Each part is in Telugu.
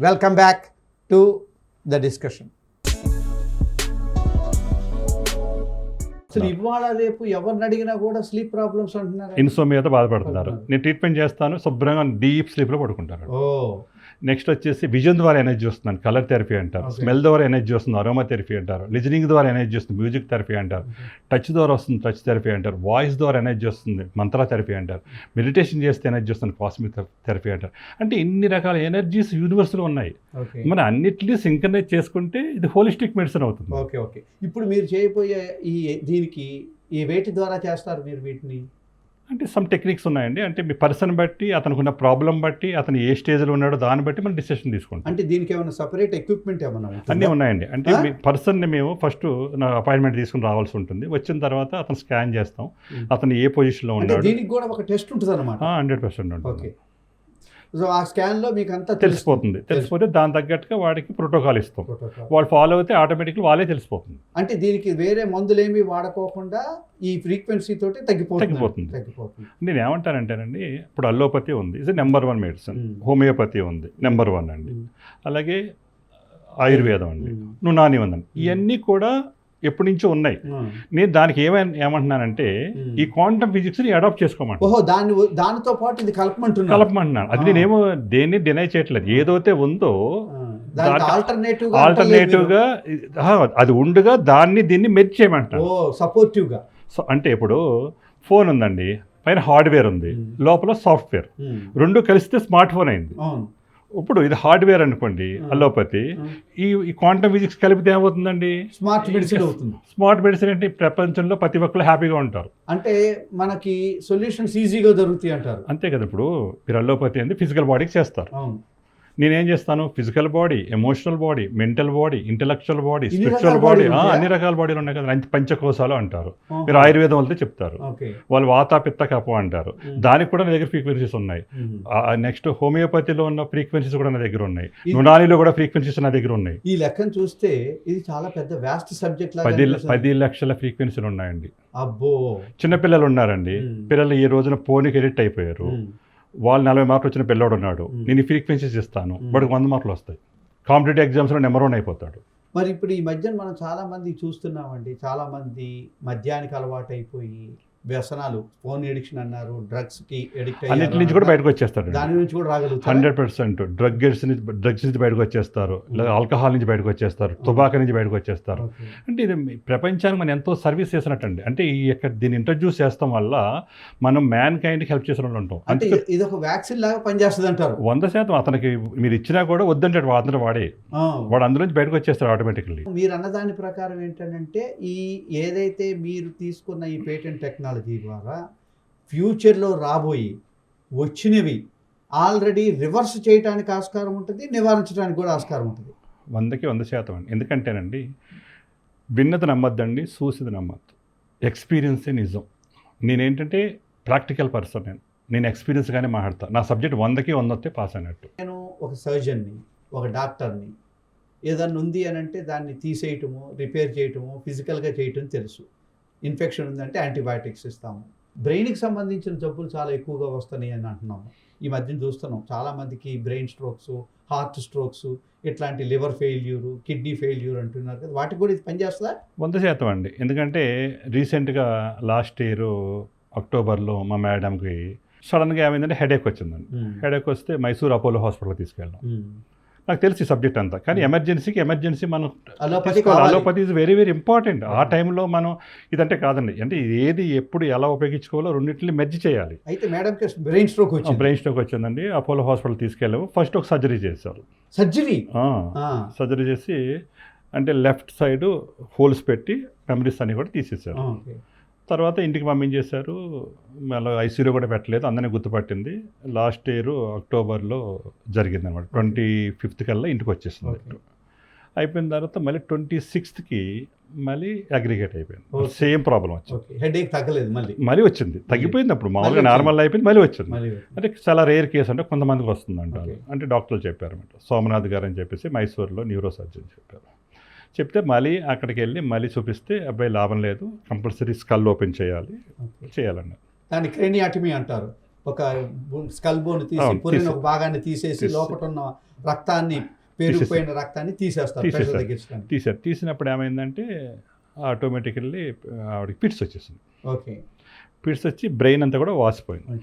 Welcome back to the discussion అసలు ఇవాళ రేపు ఎవరిని అడిగినా కూడా స్లీప్ ప్రాబ్లమ్స్ అంటున్నారు. ఇన్సోమియాతో బాధపడుతున్నారు. నేను ట్రీట్మెంట్ చేస్తాను శుభ్రంగా డీప్ స్లీప్లో పడుకుంటారు ఓ. నెక్స్ట్ వచ్చేసి విజన్ ద్వారా ఎనర్జీ వస్తున్నాను కలర్ థెరపీ అంటారు. స్మెల్ ద్వారా ఎనర్జీ వస్తుంది అరోమా థెరపీ అంటారు. లిజనింగ్ ద్వారా ఎనర్జీ వస్తుంది మ్యూజిక్ థెరపీ అంటారు. టచ్ ద్వారా వస్తుంది టచ్ థెరపీ అంటారు. వాయిస్ ద్వారా ఎనర్జీ వస్తుంది మంత్ర థెరపీ అంటారు. మెడిటేషన్ చేస్తే ఎనర్జీ వస్తుంది కాస్మిక్ థెరపీ అంటారు. అంటే ఇన్ని రకాల ఎనర్జీస్ యూనివర్స్లో ఉన్నాయి. మన అన్నిటినీ సింకనైజ్ చేసుకుంటే ఇది హోలిస్టిక్ మెడిసిన్ అవుతుంది. Okay okay. ఇప్పుడు మీరు చేయబోయే ఈ దీనికి ఈ వేటి ద్వారా చేస్తారు మీరు వీటిని? అంటే సమ్ టెక్నిక్స్ ఉన్నాయండి. అంటే మీ పర్సన్ బట్టి అతనికి ఉన్న ప్రాబ్లం బట్టి అతను ఏ స్టేజ్లో ఉన్నాడో దాన్ని బట్టి మనం డిసిషన్ తీసుకుంటాం. అంటే దీనికి ఏమైనా సపరేట్ ఎక్విప్మెంట్ ఏమైనా? అన్నీ ఉన్నాయండి. అంటే? మీ పర్సన్ని మేము ఫస్ట్ నా అపాయింట్మెంట్ తీసుకుని రావాల్సి ఉంటుంది. వచ్చిన తర్వాత అతను స్కాన్ చేస్తాం. అతను ఏ పొజిషన్లో ఉన్నాడు? దీనికి కూడా ఒక టెస్ట్ ఉంటుంది అనమాట హండ్రెడ్ పర్సెంట్ ఓకే. ఉంటుంది సో ఆ స్కాన్లో మీకు అంతా తెలిసిపోతుంది తెలిసిపోతే దాని తగ్గట్టుగా వాడికి ప్రోటోకాల్ ఇస్తాం. వాళ్ళు ఫాలో అయితే ఆటోమేటిక్గా వాళ్ళే తెలిసిపోతుంది. అంటే దీనికి వేరే మందులేమి వాడకోకుండా ఈ ఫ్రీక్వెన్సీ తోటి తగ్గిపోతుంది. తగ్గిపోతుంది. తగ్గిపోతుంది. నేను ఏమంటానంటేనండి ఇప్పుడు అల్లోపతి ఉంది. ఇది నెంబర్ వన్ మెడిసిన్. హోమియోపతి ఉంది. నెంబర్ వన్ అండి. అలాగే ఆయుర్వేదం అండి. నునాని ఉందండి. ఇవన్నీ కూడా ఎప్పటి నుంచో ఉన్నాయి. నేను దానికి ఏమని ఏమంటున్నానంటే. ఈ క్వాంటమ్ ఫిజిక్స్ని అడాప్ట్ చేసుకోమంటాను ఓహో దాని దానితో పాటు ఇది కలపమంటున్నారు కలపమంటున్నాను అది. నేనేమో దేన్ని డినై చేయట్లేదు. ఏదైతే ఉందో ఆల్టర్నేటివ్ ఆల్టర్నేటివ్గా అది ఉండగా దాన్ని దీన్ని మెర్జ్ ఓ చేయమంటాను సపోర్టివ్గా. సో అంటే ఇప్పుడు ఫోన్ ఉందండి పైన హార్డ్వేర్ ఉంది. లోపల సాఫ్ట్వేర్. రెండు కలిస్తే స్మార్ట్ ఫోన్ అయింది. ఇప్పుడు ఇది హార్డ్వేర్ అనుకోండి Hmm. ఈ ఈ క్వాంటమ్ ఫిజిక్స్ కలిపితే ఏమవుతుందండి? స్మార్ట్ మెడిసిన్ అవుతుంది. స్మార్ట్ మెడిసిన్ అంటే ప్రపంచంలో ప్రతి ఒక్కరు హ్యాపీగా ఉంటారు. అంటే మనకి సొల్యూషన్స్ ఈజీగా దొరుకుతాయి అంటారు. అంతే కదా ఇప్పుడు మీరు అల్లోపతి అంటే ఫిజికల్ బాడీకి చేస్తారు. నేనేం చేస్తాను physical body emotional body mental body intellectual body spiritual body? అన్ని రకాల బాడీలు ఉన్నాయి కదా పంచకోశాలు అంటారు. మీరు ఆయుర్వేదం వెళ్తే చెప్తారు వాళ్ళు వాత పిత్త కఫ అంటారు. దానికి కూడా నా దగ్గర ఫ్రీక్వెన్సీస్ ఉన్నాయి. నెక్స్ట్ హోమియోపతిలో ఉన్న ఫ్రీక్వెన్సీస్ కూడా నా దగ్గర ఉన్నాయి నునానిలో కూడా ఫ్రీక్వెన్సీస్ నా దగ్గర ఉన్నాయి ఈ లెక్కను చూస్తే ఇది చాలా పెద్ద వ్యాస్ట్ సబ్జెక్ట్ పది. పది లక్షల ఫ్రీక్వెన్సీలు ఉన్నాయండి అబ్బో చిన్నపిల్లలు ఉన్నారండి. పిల్లలు ఈ రోజున ఫోన్కి ఎడిట్ అయిపోయారు. వాళ్ళు నలభై మార్కులు వచ్చిన పిల్లోడు ఉన్నాడు. నేను ఫ్రీక్వెన్సీస్ ఇస్తాను. వాడికి వంద మార్కులు వస్తాయి. కాంపిటేటివ్ ఎగ్జామ్స్లో నెంబర్ వన్ అయిపోతాడు. మరి ఇప్పుడు ఈ మధ్యన మనం చాలా మంది చూస్తున్నామండి. చాలా మంది మద్యానికి అలవాటు అయిపోయి వ్యసనాలు ఫోన్ ఎడిక్షన్ అన్నారు డ్రగ్స్కి ఎడిక్ట్ అన్నిటి నుంచి కూడా బయటకు వచ్చేస్తాడు దాని నుంచి కూడా రాగలుగుతారు? Hundred percent. డ్రగ్స్ నుంచి డ్రగ్స్ నుంచి బయటకు వచ్చేస్తారు. లేదా ఆల్కహాల్ నుంచి బయటకు వచ్చేస్తారు. టుబాకో నుంచి బయటకు వచ్చేస్తారు. అంటే ఇది ప్రపంచానికి మనం ఎంతో సర్వీస్ చేసినట్టండి. అంటే ఈ యొక్క దీన్ని ఇంట్రడ్యూస్ చేస్తాం వల్ల మనం మ్యాన్ కైండ్కి హెల్ప్ చేసిన వాళ్ళు ఉంటాం. అంటే ఇది ఒక వ్యాక్సిన్ లాగా పనిచేస్తుంది అంటారు. వంద శాతం అతనికి మీరు ఇచ్చినా కూడా వద్దంటాడు వాదన వాడే. వాడు అందులో నుంచి బయటకు వచ్చేస్తారు ఆటోమేటిక్లీ. మీరు అన్న దాని ప్రకారం ఏంటంటే ఈ ఏదైతే మీరు తీసుకున్న ఈ పేటెంట్ టెక్నాలజీ ద్వారా ఫ్యూచర్లో రాబోయి వచ్చినవి ఆల్రెడీ రివర్స్ చేయడానికి ఆస్కారం ఉంటుంది నివారించడానికి కూడా ఆస్కారం ఉంటుంది. వందకి వంద శాతం అండి. ఎందుకంటేనండి విన్నది నమ్మద్దండి చూసిది నమ్మద్దు. ఎక్స్పీరియన్సే నిజం. నేనేంటంటే ప్రాక్టికల్ పర్సన్ నేను. నేను ఎక్స్పీరియన్స్గానే మాట్లాడతా. నా సబ్జెక్ట్ వందకి వంద వస్తే పాస్ అయినట్టు నేను ఒక సర్జన్ని ఒక డాక్టర్ని ఏదన్నా ఉంది అని అంటే దాన్ని తీసేయటము రిపేర్ చేయటము ఫిజికల్గా చేయటం తెలుసు. ఇన్ఫెక్షన్ ఉందంటే యాంటీబయాటిక్స్ ఇస్తాము. బ్రెయిన్కి సంబంధించిన జబ్బులు చాలా ఎక్కువగా వస్తున్నాయి అని అంటున్నాము. ఈ మధ్యన చూస్తున్నాం. చాలామందికి బ్రెయిన్ స్ట్రోక్స్ హార్ట్ స్ట్రోక్స్ ఇట్లాంటి లివర్ ఫెయిల్యూర్ కిడ్నీ ఫెయిల్యూర్ అంటున్నారు కదా. వాటికి కూడా ఇది పనిచేస్తుందా? వంద శాతం అండి. ఎందుకంటే రీసెంట్గా లాస్ట్ ఇయర్ అక్టోబర్లో మా మేడంకి సడన్గా ఏమైందంటే హెడేక్ వచ్చిందండి. హెడేక్ వస్తే మైసూర్ అపోలో హాస్పిటల్కి తీసుకెళ్ళాం. నాకు తెలిసి సబ్జెక్ట్ అంతా. కానీ ఎమర్జెన్సీకి ఎమర్జెన్సీ మనం అలోపతి తీసుకోవాలి. కావాలి. Allopathy is very very important ఆ టైంలో మనం ఇదంటే కాదండి. అంటే ఏది ఎప్పుడు ఎలా ఉపయోగించుకోవాలో రెండింటిని మెర్జ్ చేయాలి. అయితే మేడంకి బ్రెయిన్ స్ట్రోక్ వచ్చింది. బ్రెయిన్ స్ట్రోక్ వచ్చిందండి. అపోలో హాస్పిటల్ తీసుకెళ్ళాము. ఫస్ట్ ఒక సర్జరీ చేశారు. సర్జరీ? సర్జరీ చేసి అంటే లెఫ్ట్ సైడ్ హోల్స్ పెట్టి మెమరీస్ అన్ని కూడా తీసేశారు. ఓకే. తర్వాత ఇంటికి పంపించేశారు. మళ్ళీ ఐసీయూలో కూడా పెట్టలేదు. అందరినీ గుర్తుపట్టింది. లాస్ట్ ఇయర్ అక్టోబర్లో జరిగింది అనమాట ట్వంటీ ఫిఫ్త్ కల్లా ఇంటికి వచ్చేసింది. అయిపోయిన తర్వాత మళ్ళీ ట్వంటీ సిక్స్త్కి మళ్ళీ అగ్రిగేట్ అయిపోయింది. సేమ్ ప్రాబ్లం వచ్చింది. ఓకే. హెడ్ ఏక్ తగ్గలేదు మళ్ళీ. మళ్ళీ వచ్చింది. తగ్గిపోయింది అప్పుడు మామూలుగా. నార్మల్ అయిపోయింది మళ్ళీ వచ్చింది. అంటే చాలా రేర్ కేసు అంటే కొంతమందికి వస్తుంది అంటారు. అంటే డాక్టర్లు చెప్పారన్నమాట. సోమనాథ్ గారు అని చెప్పేసి మైసూర్లో న్యూరో సర్జన్ చెప్పారు. చెప్తే మళ్ళీ అక్కడికి వెళ్ళి మళ్ళీ చూపిస్తే అబ్బాయి లాభం లేదు కంపల్సరీ స్కల్ ఓపెన్ చేయాలి. చేయాలన్నారు దాన్ని క్రేనియాటమీ అంటారు. ఒక స్కల్ బోన్ తీసి పురిన ఒక భాగాన్ని తీసేసి తీసి- లోపల ఉన్న రక్తాన్ని పేరుకుపోయిన రక్తాన్ని తీసేస్తారు తీసారు తీసినప్పుడు ఏమైందంటే ఆటోమేటికల్లీ ఆవిడకి పిట్స్ వచ్చేసింది. ఓకే. పిట్స్ వచ్చి బ్రెయిన్ అంతా కూడా వాసిపోయింది.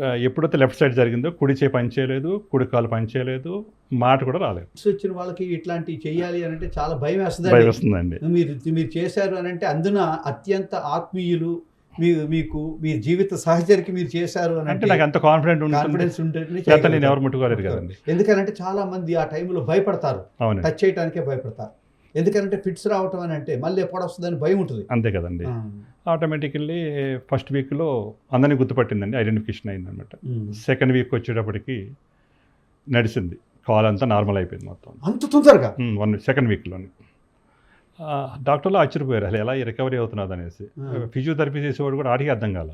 ఎప్పుడైతే లెఫ్ట్ సైడ్ జరిగిందో కుడి చేయి పనిచేయలేదు కుడి కాలు పనిచేయలేదు మాట కూడా రాలేదు. వచ్చిన వాళ్ళకి ఇట్లాంటివి చేయాలి అని అంటే చాలా భయం భయం వేస్తుంది వస్తుందండి. మీరు మీరు చేశారు అని అంటే అందున అత్యంత ఆత్మీయులు మీ మీకు మీ జీవిత సహచరికి మీరు చేశారు అని అంటే నాకు అంత కాన్ఫిడెంట్ ఉంటుంది కాన్ఫిడెన్స్ లేకపోతే నేను. ఎవరు ముట్టుకోలేరు కదండి. ఎందుకనంటే చాలా మంది ఆ టైంలో భయపడతారు. టచ్ చేయడానికే భయపడతారు. ఎందుకంటే ఫిట్స్ రావటం అని అంటే మళ్ళీ ఎప్పుడు వస్తుందని భయం ఉంటుంది. అంతే కదండి. ఆటోమేటికల్లీ ఫస్ట్ వీక్లో అందరినీ గుర్తుపట్టిందండి ఐడెంటిఫికేషన్ అయిందనమాట. సెకండ్ వీక్ వచ్చేటప్పటికి నడిచింది. కాల్ అంతా నార్మల్ అయిపోయింది మొత్తం. అంత తొందరగా? వన్ సెకండ్ వీక్లోని. డాక్టర్లు ఆశ్చర్యపోయారు. అసలు ఎలా రికవరీ అవుతున్నది అనేసి. ఫిజియోథెరపీ చేసేవాడు కూడా ఆడికి అర్థం కాల.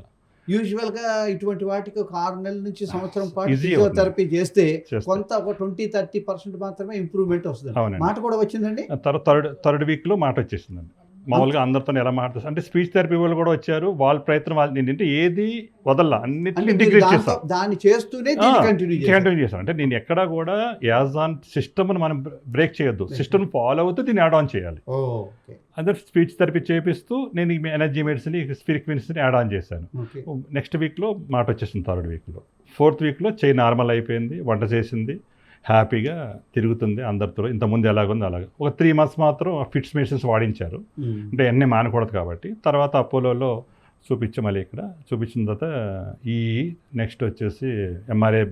యూజువల్గా ఇటువంటి వాటికి ఒక ఆరు నెలల నుంచి సంవత్సరం పాటు ఫిజియోథెరపీ చేస్తే. కొంత ఒక ట్వంటీ థర్టీ పర్సెంట్ మాత్రమే ఇంప్రూవ్మెంట్ వస్తుంది. మాట కూడా వచ్చిందండి థర్డ్ థర్డ్ వీక్లో మాట వచ్చేసిందండి మామూలుగా అందరితో ఎలా మాట్లాడుతుంది అంటే స్పీచ్ థెరపీ వాళ్ళు కూడా వచ్చారు. వాళ్ళ ప్రయత్నం వాళ్ళు ఏంటంటే ఏది అన్నిటిని అంటే మీరు ఇంటిగ్రేట్ చేస్తాం. దాన్ని చేస్తూనే కంటిన్యూ చేయాలి కంటిన్యూ చేస్తాం. అంటే నేను ఎక్కడా కూడా యాజ్ ఆన్ సిస్టమ్ని మనం బ్రేక్ చేయొద్దు. సిస్టమ్ ఫాలో అవుతూ దీన్ని యాడ్ ఆన్ చేయాలి. ఓకే. అదే స్పీచ్ థెరపీ చేపిస్తూ నేను ఎనర్జీ మెడిసిన్ ఫ్రీక్వెన్సీని యాడ్ ఆన్ చేశాను. నెక్స్ట్ వీక్లో మాట వచ్చేసింది థర్డ్ వీక్లో ఫోర్త్ వీక్లో చేయి నార్మల్ అయిపోయింది వంట చేసింది. హ్యాపీగా తిరుగుతుంది అందరితో. ఇంతకుముందు ఎలాగుంది అలాగే. ఒక త్రీ మంత్స్ మాత్రం ఫిట్స్ మెడిసిన్స్ వాడించారు. అంటే అన్నీ మానకూడదు కాబట్టి. తర్వాత అపోలోలో చూపించి మళ్ళీ ఇక్కడ. చూపించిన తర్వాత ఈ నెక్స్ట్ వచ్చేసి ఎంఆర్ఐ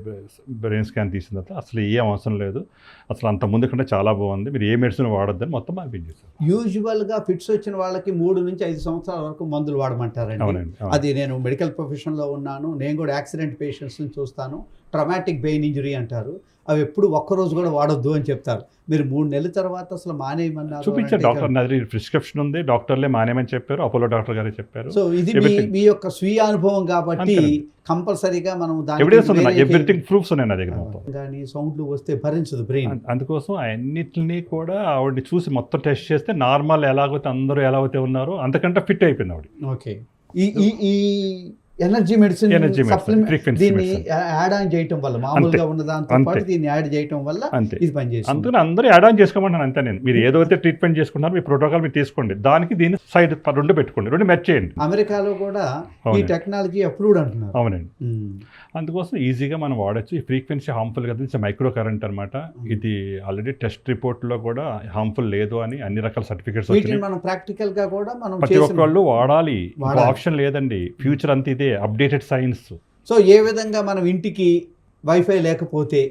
బ్రెయిన్ స్కాన్ తీసిన తర్వాత అసలు ఏం అవసరం లేదు. అసలు అంత ముందు కంటే చాలా బాగుంది. మీరు ఏ మెడిసిన్ వాడొద్దని మొత్తం పంపించేశారు యూజువల్గా ఫిట్స్ వచ్చిన వాళ్ళకి మూడు నుంచి ఐదు సంవత్సరాల వరకు మందులు వాడమంటారండి. అవునండి అవును. అది నేను మెడికల్ ప్రొఫెషన్లో ఉన్నాను. నేను కూడా యాక్సిడెంట్ పేషెంట్స్ని చూస్తాను. ట్రమాటిక్ బెయిన్ ఇంజరీ అంటారు. అవి ఎప్పుడు ఒక్కరోజు కూడా వాడొద్దు అని చెప్తారు. మీరు మూడు నెలల తర్వాత అసలు మానేయమన్నారు చూపించారు డాక్టర్ నాది ప్రిస్క్రిప్షన్ ఉంది. డాక్టర్లే మానేమని చెప్పారు. అపోలో డాక్టర్ గారే చెప్పారు. సో ఇది మీ యొక్క స్వీయ అనుభవం కాబట్టి. కంపల్సరీగా మనం వేరే ఎవ్రీథింగ్ ప్రూఫ్స్ ఉన్నాయి నా దగ్గర కానీ సౌండ్లు వస్తే భరించదు బ్రెయిన్. అందుకోసం అన్నిటిని కూడా ఆవిడని చూసి మొత్తం టెస్ట్ చేస్తే నార్మల్ ఎలాగైతే అందరూ ఎలా అయితే ఉన్నారో అంతకంటే ఫిట్ అయిపోయింది ఆవిడ. ఓకే. ఈ ఈ ఈ ఎనర్జీ మెడిసిన్ frequency దీన్ని. యాడ్ ఆన్ చేయటం వల్ల మామూలుగా ఉన్న దాంతో. పాటు దీన్ని యాడ్ చేయటం వల్ల అంతే. ఇది పనిచేస్తుంది. అందుకని అందరూ యాడ్ ఆన్ చేసుకోమంటాను అంతే నేను. మీరు ఏదైతే ట్రీట్మెంట్ చేసుకుంటారో మీ ప్రోటోకాల్ మీరు తీసుకోండి. దానికి దీన్ని సైడ్ రెండు పెట్టుకోండి. రెండు మెచ్ చేయండి. అమెరికాలో కూడా ఈ. టెక్నాలజీ అప్రూవ్డ్ అంటున్నారు. అవునండి. అందుకోసం ఈజీగా మనం వాడచ్చు. ఈ ఫ్రీక్వెన్సీ హార్మ్ఫుల్ కదా మైక్రో కరెంట్ అనమాట ఇది ఆల్రెడీ టెస్ట్ రిపోర్ట్లో కూడా హార్మ్ఫుల్ లేదు అని అన్ని రకాల సర్టిఫికేట్స్ మనం ప్రాక్టికల్గా కూడా మనం ప్రతి ఒక్కళ్ళు వాడాలి. వాడాలి. ఆప్షన్ లేదండి. ఫ్యూచర్ అంత ఇదే అప్డేటెడ్ సైన్స్. సో ఏ విధంగా మనం ఇంటికి వైఫై లేకపోతే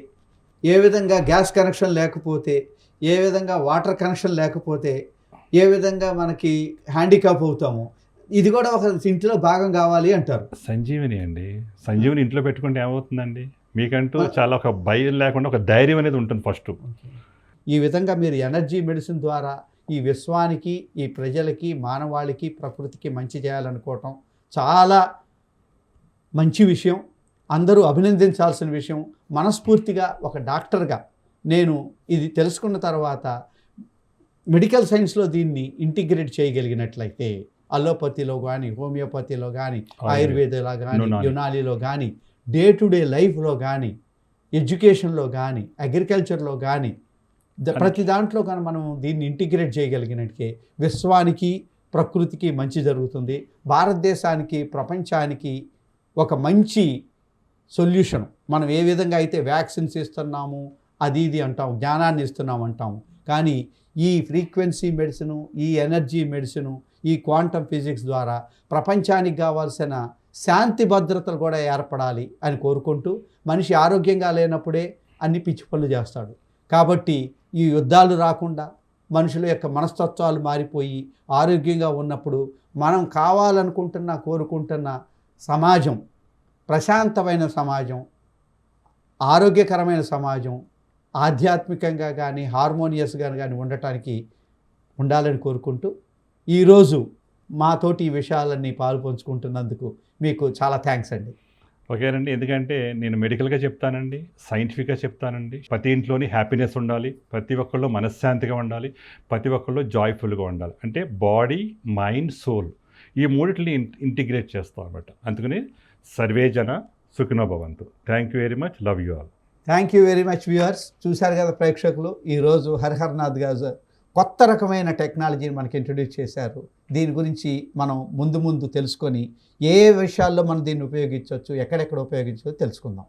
ఏ విధంగా గ్యాస్ కనెక్షన్ లేకపోతే ఏ విధంగా వాటర్ కనెక్షన్ లేకపోతే ఏ విధంగా మనకి హ్యాండిక్యాప్ అవుతాము ఇది కూడా ఒక ఇంటిలో భాగం కావాలి అంటారు. సంజీవిని అండి. సంజీవిని ఇంట్లో పెట్టుకుంటే ఏమవుతుందండి? మీకంటూ చాలా ఒక భయం లేకుండా ఒక ధైర్యం అనేది ఉంటుంది ఫస్ట్. ఈ విధంగా మీరు ఎనర్జీ మెడిసిన్ ద్వారా ఈ విశ్వానికి ఈ ప్రజలకి మానవాళికి ప్రకృతికి మంచి చేయాలనుకోవటం చాలా మంచి విషయం అందరూ అభినందించాల్సిన విషయం మనస్ఫూర్తిగా ఒక డాక్టర్గా నేను ఇది తెలుసుకున్న తర్వాత మెడికల్ సైన్స్లో దీన్ని ఇంటిగ్రేట్ చేయగలిగినట్లయితే అలోపతిలో కానీ హోమియోపతిలో కానీ ఆయుర్వేదలో కానీ. యునానిలో కానీ డే టు డే లైఫ్లో కానీ ఎడ్యుకేషన్లో కానీ అగ్రికల్చర్లో కానీ ప్రతి దాంట్లో కానీ మనం దీన్ని ఇంటిగ్రేట్ చేయగలిగినట్టే విశ్వానికి ప్రకృతికి మంచి జరుగుతుంది భారతదేశానికి ప్రపంచానికి ఒక మంచి సొల్యూషన్. మనం ఏ విధంగా అయితే వ్యాక్సిన్స్ ఇస్తున్నాము అది ఇది అంటాం జ్ఞానాన్ని ఇస్తున్నాం అంటాము కానీ ఈ ఫ్రీక్వెన్సీ మెడిసిను ఈ ఎనర్జీ మెడిసిను ఈ క్వాంటమ్ ఫిజిక్స్ ద్వారా ప్రపంచానికి కావాల్సిన శాంతి భద్రతలు కూడా ఏర్పడాలి అని కోరుకుంటూ మనిషి ఆరోగ్యంగా లేనప్పుడే అన్ని పిచ్చి పనులు చేస్తాడు. కాబట్టి ఈ యుద్ధాలు రాకుండా మనుషుల యొక్క మనస్తత్వాలు మారిపోయి ఆరోగ్యంగా ఉన్నప్పుడు మనం కావాలనుకుంటున్న కోరుకుంటున్న సమాజం ప్రశాంతమైన సమాజం ఆరోగ్యకరమైన సమాజం ఆధ్యాత్మికంగా కానీ హార్మోనియస్గా కానీ ఉండటానికి ఉండాలని కోరుకుంటూ ఈరోజు మాతోటి ఈ విషయాలన్నీ పాలు పంచుకుంటున్నందుకు మీకు చాలా థ్యాంక్స్ అండి. ఓకేనండి ఎందుకంటే నేను మెడికల్గా చెప్తానండి సైంటిఫిక్గా చెప్తానండి. ప్రతి ఇంట్లోని హ్యాపీనెస్ ఉండాలి ప్రతి ఒక్కళ్ళు మనశ్శాంతిగా ఉండాలి ప్రతి ఒక్కళ్ళు జాయ్ఫుల్గా ఉండాలి. అంటే బాడీ మైండ్ సోల్ ఈ మూడింటిని ఇంటిగ్రేట్ చేస్తాం అనమాట అందుకని సర్వే జన భవంతు. Thank you very much love you all thank you very much viewers చూశారు కదా ప్రేక్షకులు ఈరోజు హరిహర్నాథ్ గారు కొత్త రకమైన టెక్నాలజీని మనకి ఇంట్రడ్యూస్ చేశారు. దీని గురించి మనం ముందు ముందు తెలుసుకొని ఏ ఏ విషయాల్లో మనం దీన్ని ఉపయోగించవచ్చు ఎక్కడెక్కడ ఉపయోగించవచ్చు తెలుసుకుందాం.